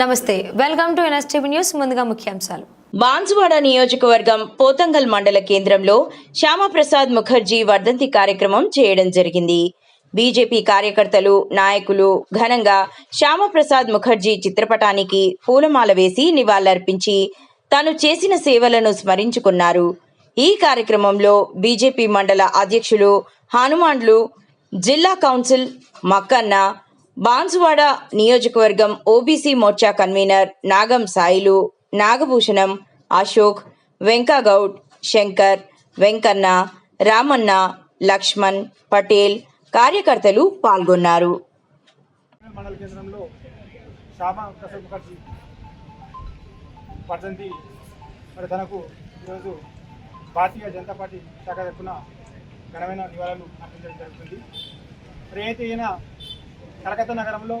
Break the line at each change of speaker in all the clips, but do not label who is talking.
నమస్తే welcome to NSTV news ముందుగా ముఖ్యాంశాలు.
బాన్సువాడ నియోజకవర్గం పోతంగల్ మండల కేంద్రంలో శ్యామప్రసాద్ ముఖర్జీ వర్ధంతి కార్యక్రమం చేయడం జరిగింది. బీజేపీ కార్యకర్తలు నాయకులు ఘనంగా శ్యామప్రసాద్ ముఖర్జీ చిత్రపటానికి పూలమాల వేసి నివాళులర్పించి తాను చేసిన సేవలను స్మరించుకున్నారు. ఈ కార్యక్రమంలో బీజేపీ మండల అధ్యక్షులు హనుమాన్లు జిల్లా కౌన్సిల్ మక్కన్న బాన్సువాడ నియోజకవర్గం ఓబీసీ మోర్చా కన్వీనర్ నాగం సాయిలు నాగభూషణం అశోక్ వెంకగౌడ్ శంకర్ వెంకన్న రామన్న లక్ష్మణ్ పటేల్ కార్యకర్తలు పాల్గొన్నారు.
మరి తనకు ఈరోజు భారతీయ జనతా పార్టీ శాఖ తరఫున ఘనమైన నివాళులు అర్పించడం జరుగుతుంది. మరి అయితే ఈయన కలకత్తా నగరంలో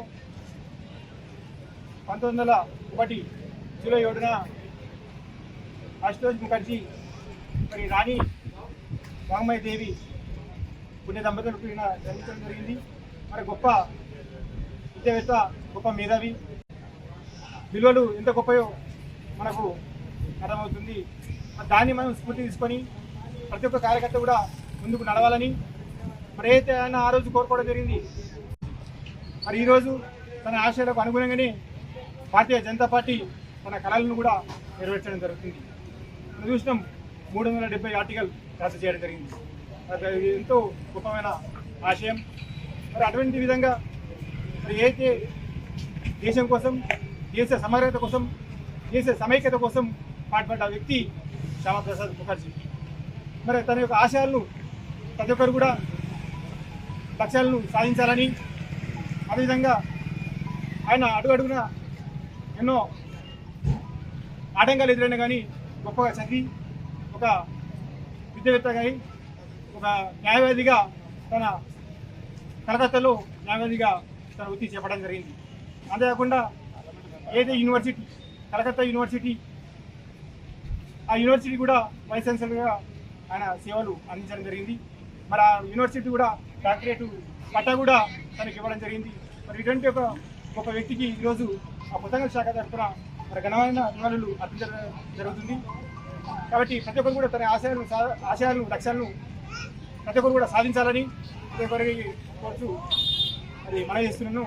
పంతొమ్మిది వందల ఒకటి జూలై ఏడున అశుతోష్ ముఖర్జీ మరి రాణి వాంగ్మయ దేవి పుణ్య దంపతులు ఈయన జన్మించడం జరిగింది. మరి గొప్ప విద్యావేత్త గొప్ప మేధావి. విలువలు ఎంత గొప్పయో మనకు అర్థమవుతుంది. దాన్ని మనం స్ఫూర్తి తీసుకొని ప్రతి ఒక్క కార్యకర్త కూడా ముందుకు నడవాలని మరి అయితే ఆయన ఆ రోజు కోరుకోవడం జరిగింది. మరి ఈరోజు తన ఆశయాలకు అనుగుణంగానే భారతీయ జనతా పార్టీ తన కళలను కూడా నెరవేర్చడం జరుగుతుంది. మనం చూసినాం మూడు వందల డెబ్బై ఆర్టికల్ రద్దు చేయడం జరిగింది. అది ఎంతో గొప్పమైన ఆశయం. మరి అటువంటి విధంగా మరి ఏదైతే దేశం కోసం దేశ సమగ్రత కోసం దేశ సమైక్యత కోసం పాటుపడ్డ వ్యక్తి శ్యామప్రసాద్ ముఖర్జీ. మరి తన యొక్క ఆశయాలను ప్రతి ఒక్కరు కూడా లక్ష్యాలను సాధించాలని అదేవిధంగా ఆయన అడుగడుగున ఎన్నో ఆటంకాలు ఎదురైనా కానీ గొప్పగా చదివి ఒక విద్యవేత్తగా ఒక న్యాయవాదిగా తన కలకత్తాలో న్యాయవాదిగా తన వృత్తి చేపడం జరిగింది. అంతేకాకుండా ఏదే యూనివర్సిటీ కలకత్తా యూనివర్సిటీ ఆ యూనివర్సిటీ కూడా వైస్ ఛాన్సలర్గా ఆయన సేవలు అందించడం జరిగింది. మరి ఆ యూనివర్సిటీ కూడా డాక్టరేట్ పట్టా కూడా తనకి ఇవ్వడం జరిగింది. మరి ఇటువంటి ఒక ఒక వ్యక్తికి ఈరోజు ఆ పుస్తకాల శాఖ తరఫున మరి ఘనమైన నివాళులు అర్పించడం జరుగుతుంది. కాబట్టి ప్రతి ఒక్కరు కూడా తన ఆశయాలను సా- ఆశయాలను లక్ష్యాలను ప్రతి ఒక్కరు కూడా సాధించాలని ప్రతి ఒక్కరికి కోరుతూ అది మనం చేస్తున్నాను.